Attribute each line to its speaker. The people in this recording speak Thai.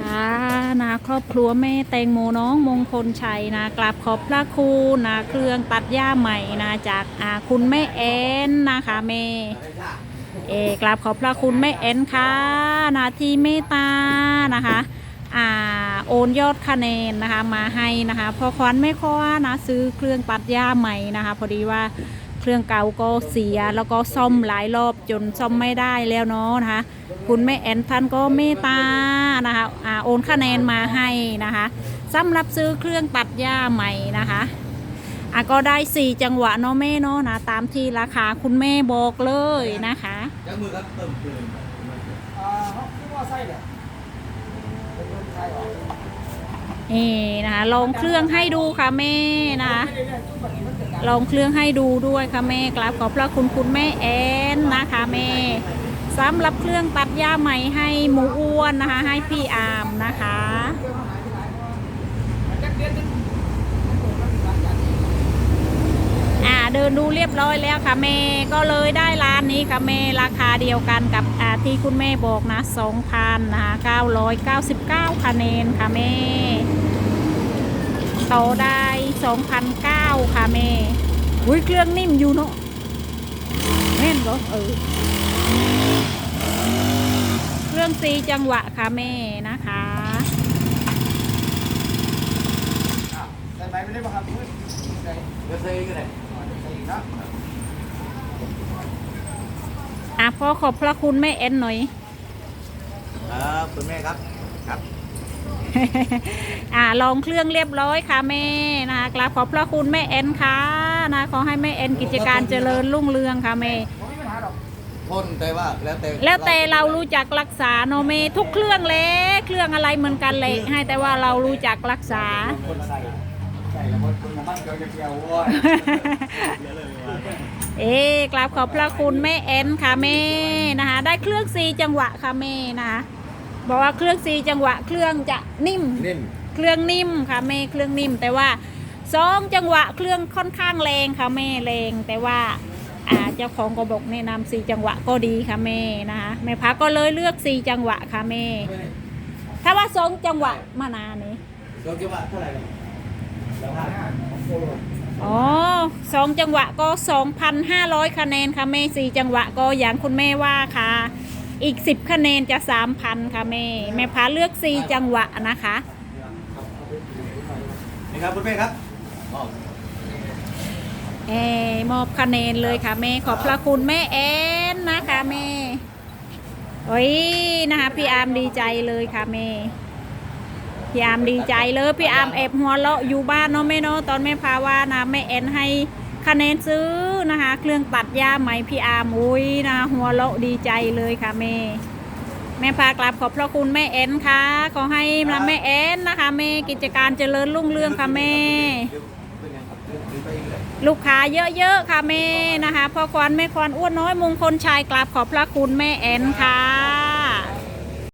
Speaker 1: ค่ะนะครอบครัวแม่แตงโมน้องมงคลชัยนะกราบขอบพระคุณนะเครื่องตัดหญ้าใหม่นะจากอาคุณแม่แอนนะคะแม่เอกราบขอบพระคุณแม่แอนค่ะนะที่เมตตานะคะอ่าโอนยอดคะแนนนะคะมาให้นะคะพอควันไม่คว้านะซื้อเครื่องตัดหญ้าใหม่นะคะ พอดีว่าเครื่องเก่าก็เสียแล้วก็ซ่อมหลายรอบจนซ่อมไม่ได้แล้วเนาะนะคะ คุณแม่แอนท่านก็เมตตานะคะอาโอนคะแนนมาให้นะคะสำหรับซื้อเครื่องตัดหญ้าใหม่นะคะอะก็ได้4จังหวะเนาะแม่เนาะนะตามที่ราคาคุณแม่บอกเลยนะคะ
Speaker 2: ยัมือครับเติมเติม
Speaker 3: อ่าเขาคิดว่าไส้เนี่ยเป็นคนไทยเหรอ
Speaker 1: นี่นะคะลองเครื่องให้ดูค่ะแม่นะคะลองเครื่องให้ดูด้วยค่ะแม่กราบขอบพระคุณคุณแม่แอนนะคะแม่ สำหรับเครื่องตัดหญ้าใหม่ให้หมูอ้วนนะคะ ให้พี่อามนะคะ
Speaker 3: เรื่องมันหายไปไหนมันจะเรียนจนมันโดนมันหลังจากนี้
Speaker 1: อ่าเดินดูเรียบร้อยแล้วค่ะแม่ก็เลยได้ร้านนี้ค่ะแม่ราคาเดียวกันกับที่คุณแม่บอกนะ2,000นะคะ999คะแนนค่ะแม่ต่อได้2,009ค่ะแม่อุ้ยเครื่องนิ่มอยู่เนาะแม่นเหรอเออ เครื่องซีจังหวะค่ะแม่นะคะ
Speaker 3: อะใส่ใบไม่ได้ป่ะครับใส่
Speaker 2: ก็ใส่ก็ได้
Speaker 3: ใส่อีกนะ
Speaker 1: อะพ่อขอบพระคุณแม่แอนหน่อย
Speaker 2: ครับคุณแม่ครับครับ
Speaker 1: อ่าลองเครื่องเรียบร้อยค่ะแม่นะคะกราบขอบพระคุณแม่แอนค่ะนะขอให้แม่แอนกิจการเจริญรุ่งเรืองค่ะแม่
Speaker 2: พ่นแต่ว่าแล้วแต่
Speaker 1: แล้วแต่เรารู้จักรักษาเนาะแม่ทุกเครื่องเลยเครื่องอะไรเหมือนกันเลยให้แต่ว่าเรารู้จักรักษา
Speaker 3: คนใส่ใส่แล้วคนคนมันเกี่ยวเกี่ยวโว้ย
Speaker 1: เอ๊กราบขอบพระคุณแม่แอนค่ะแม่นะคะ ได้เครื่องซีจังหวะค่ะแม่นะคะบอกว่าเครื่องซีจังหวะเครื่องจะนิ่ม
Speaker 2: นิ่ม
Speaker 1: เครื่องนิ่มค่ะแม่เครื่องนิ่ม แต่ว่าสองจังหวะเครื่องค่อนข้างแรงค่ะแม่แรงแต่ว่าอ่า เจ้าของก็บอกแนะนำสี่จังหวะก็ดีค่ะแม่นะคะแม่พักก็เลยเลือกสี่จังหวะค่ะแม่ ถ้าว่าสองจังหวะมานานนี้
Speaker 2: เราคิดว่าเท่าไหร่ล่ะแล้วห้า
Speaker 1: อ๋อสองจังหวะก็สองพันห้าร้อยคะแนนค่ะแม่สี่จังหวะก็อย่างคุณแม่ว่าค่ะ อีกสิบคะแนนจะสามพันค่ะแม่แม่พาเลือกสี่จังหวะนะคะ
Speaker 2: นี่ครับคุณแม่ครับอ๋อ
Speaker 1: เออมอบคะแนนเลยค่ะแม่ขอบพระคุณแม่แอนนะคะแม่โอ้ยนะคะพี่อาร์มดีใจเลยค่ะแม่พี่อาร์มดีใจเลยพี่อาร์มแอบหัวเราะอยู่บ้านเนาะแม่เนาะตอนแม่พาว่านะแม่แอนให้คะแนนซื้อนะคะ เครื่องตัดหญ้าไหมพี่อาร์มอุ้ยนะหัวเราะดีใจเลยค่ะแม่แม่พากราบขอบพระคุณแม่แอนค่ะขอให้นะแม่แอนนะคะแม่กิจการเจริญรุ่งเรืองค่ะแม่
Speaker 2: ลู
Speaker 1: กค้าเยอะๆค่ะแม่นะคะพ่อควันแม่ควันอ้วนน้อยมงคลชายกราบขอบพระคุณแม่แอนค่ะ